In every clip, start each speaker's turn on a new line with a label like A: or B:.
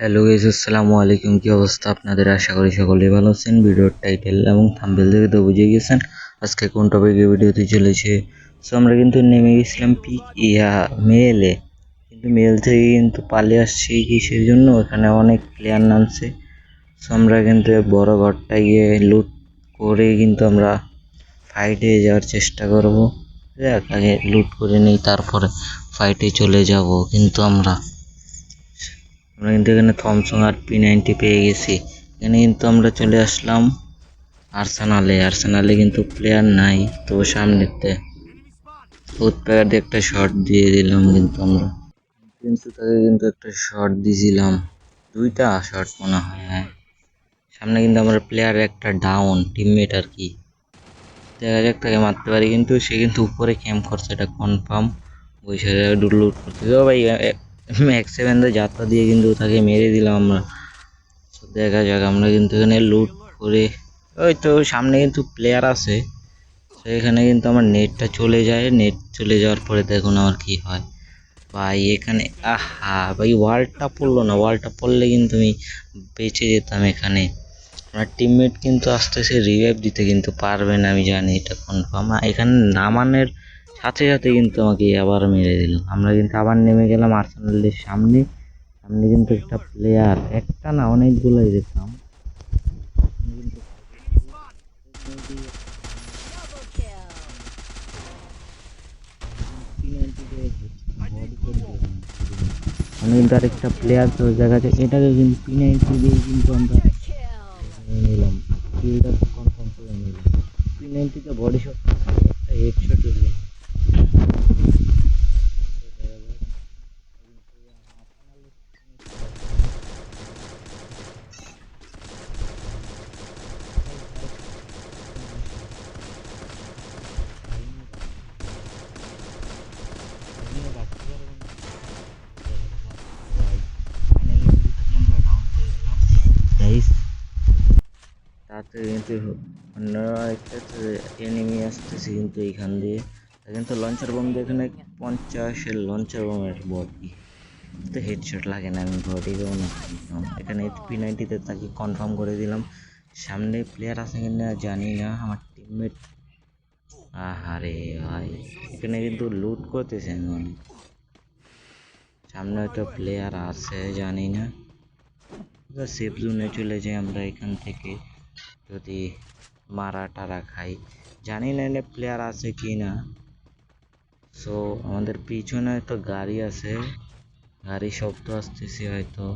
A: Hello guys আসসালামু আলাইকুম। কি অবস্থা আপনাদের? আশা করি সকলেই ভালো আছেন। ভিডিওর টাইটেল এবং থাম্বেল দেখে তো বুঝে গেছেন আজকে কোন টপিকে ভিডিওতে চলেছে। সো আমরা কিন্তু নেমে গেছিলাম পিক ইয়া মেলে কিন্তু মেল থেকে কিন্তু পালিয়ে আসছি কিসের জন্য? ওখানে অনেক প্লেয়ার নামছে। সো আমরা কিন্তু বড় ঘরটা গিয়ে লুট করে কিন্তু আমরা ফাইটে যাওয়ার চেষ্টা করব। আগে লুট করে নিই, তারপরে ফাইটে চলে যাব কিন্তু আমরা। আমরা কিন্তু এখানে থমসং আর পি নাইনটি পেয়ে গেছি। এখানে কিন্তু আমরা চলে আসলাম আর্সেনালে আর্সেনালে কিন্তু প্লেয়ার নাই তো সামনেতে দিয়ে একটা শট দিয়ে দিলাম কিন্তু আমরা। কিন্তু তাকে কিন্তু একটা শট দিয়েছিলাম। দুইটা শট মনে হয় হ্যাঁ। সামনে কিন্তু আমরা প্লেয়ার একটা ডাউন টিমমেট আর কি। দেখা যাক তাকে মারতে পারি কিন্তু সে কিন্তু উপরে ক্যাম্প করছে এটা কনফার্ম সাইডে লুট করতে ভাই ম্যাক্স সেভেনের যাত্রা দিয়ে কিন্তু তাকে মেরে দিলাম আমরা। দেখা যাক, আমরা কিন্তু এখানে লুট করে, ওই তো সামনে কিন্তু প্লেয়ার আছে। তো এখানে কিন্তু আমার নেটটা চলে যায়। নেট চলে যাওয়ার পরে দেখুন আমার কি হয়। ভাই, এখানে, আহা, ভাই ওয়ালটা পড়ল না। ওয়ালটা পড়লে কিন্তু আমি বেঁচে যেতাম এখানে। আমার টিমমেট কিন্তু আসতেছে রিভাইভ দিতে কিন্তু পারবে না, আমি জানি, এটা কনফার্ম এখানে নামানোর সাথে সাথে কিন্তু আমাকে আবার মেরে দিল। আমরা কিন্তু আবার নেমে গেলাম আর্সেনালের সামনে। সামনে কিন্তু একটা প্লেয়ার একটা না, অনেকগুলোই দেখলাম। আমি কিন্তু আরেকটা প্লেয়ার তো দেখা যায় এটাকে কিন্তু পি নাইনটি দিয়ে কিন্তু আমরা নিলাম। কিলটা কনফার্ম করে নিলাম। পি নাইনটিতে বডি শট একটা হেড শট অন্য একটা এনিমি আসতেছে কিন্তু এইখান দিয়ে। তা কিন্তু লঞ্চার বোম দিয়ে এখানে পঞ্চাশের লঞ্চার বোমের বডি তো হেডশট লাগে না, আমি বডি না এখানে পি নাইনটিতে তাকে কনফার্ম করে দিলাম। সামনে প্লেয়ার আছে কিনা জানি না, আমার টিমমেট আহারে ভাই, এখানে কিন্তু লুট করতেছে অনেক সামনে হয়তো প্লেয়ার আছে, জানি না। সেফ জোনে চলে যাই আমরা এখান থেকে। যদি মারা টারা খাই জানি না এনে প্লেয়ার আছে কি না সো আমাদের পিছনে হয়তো গাড়ি আছে। গাড়ি শব্দ আসতেছে হয়তো।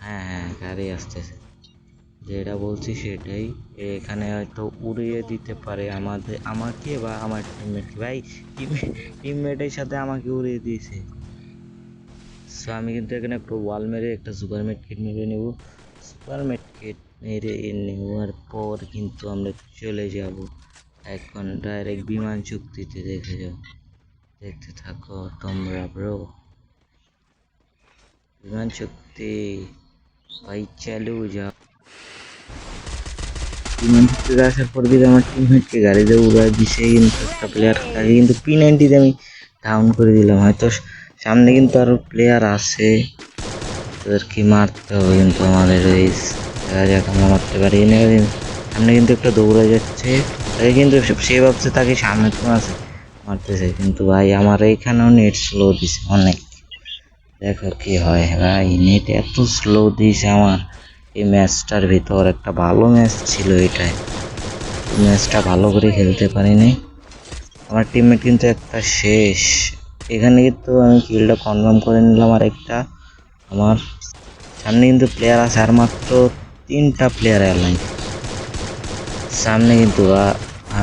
A: হ্যাঁ হ্যাঁ গাড়ি আসতেছে। যেটা বলছি সেটাই। এখানে হয়তো উড়িয়ে দিতে পারে আমাদের, আমাকে বা আমার টিমমেটকে ভাই টিমমেটের সাথে আমাকে উড়িয়ে দিয়েছে। সো আমি কিন্তু এখানে একটু ওয়াল মেরে একটা সুপার মেট কিট মেরে নেব। সুপার মেট কিট মেরে নেওয়ার পর কিন্তু আমরা চলে যাব। এখন ডাইরেক্ট বিমান চুক্তিতে দেখে যাও। দেখতে থাকো তোমরা ব্রো বিমান চুক্তি ভাই চালু যাও। বিমান চুক্তিতে আসার পর দিকে আমার টিমমেটকে গাড়িতে উড়ায় দিছে, কিন্তু একটা প্লেয়ার তাকে কিন্তু পি নাইনটিতে আমি ডাউন করে দিলাম। হয়তো সামনে কিন্তু আরও প্লেয়ার আছে। তাদেরকে মারতে হবে কিন্তু আমাদের ওই দেখা যাক আমরা মারতে পারি সামনে কিন্তু একটা দৌড়ে যাচ্ছে। তাকে কিন্তু সে ভাবছে তাকে সামনে তো আছে, মারতেছে। কিন্তু ভাই, আমার এইখানেও নেট স্লো দিছে অনেক। দেখো কি হয়। ভাই নেট এত স্লো দিছে আমার। এই ম্যাচটার ভিতর একটা ভালো ম্যাচ ছিল এটাই। ম্যাচটা ভালো করে খেলতে পারিনি। আমার টিমমেট কিন্তু একটা শেষ। এখানে কিন্তু আমি কিলটা কনফার্ম করে নিলাম আর একটা আমার সামনে কিন্তু প্লেয়ার আছে আর মাত্র তিনটা প্লেয়ার এলাইন সামনে কিন্তু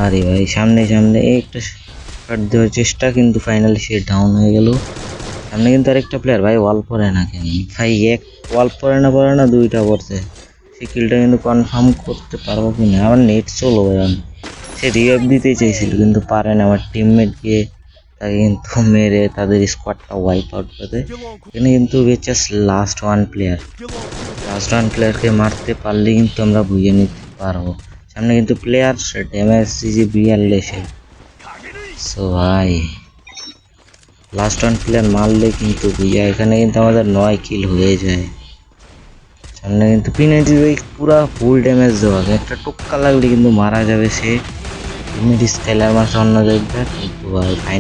A: আরে ভাই, সামনে সামনে একটা শট দেওয়ার চেষ্টা কিন্তু ফাইনালি সে ডাউন হয়ে গেল। সামনে কিন্তু আরেকটা প্লেয়ার ভাই ওয়াল পরে না কেন? ভাই, এক ওয়াল পরে না পরে না, দুইটা পড়ছে। সে কিলটা কিন্তু কনফার্ম করতে পারব কি না আমার নেট চলো ভাই সে রিভাইভ দিতে চেয়েছিল কিন্তু পারে না। আমার টিমমেট গিয়ে তাকে কিন্তু মেরে তাদের স্কোয়াডটা ওয়াইপ আউট করে এখানে কিন্তু বেচাস last one player last one প্লেয়ারকে মারতে পারলে কিন্তু আমরা বুঝে নিতে পারব। সামনে কিন্তু প্লেয়ার ড্যামেজ সিজি বিয়াল্লিশে। সো ভাই লাস্ট ওয়ান প্লেয়ার মারলে কিন্তু বুঝা, এখানে কিন্তু আমাদের নয় কিল হয়ে যায়। সামনে কিন্তু পিনাইটি পুরা ফুল ড্যামেজ দেওয়া একটা টোক্কা লাগলে কিন্তু মারা যাবে সে। পিনাইটি স্কেলার মারছে অন্য জায়গায় কিন্তু ভাই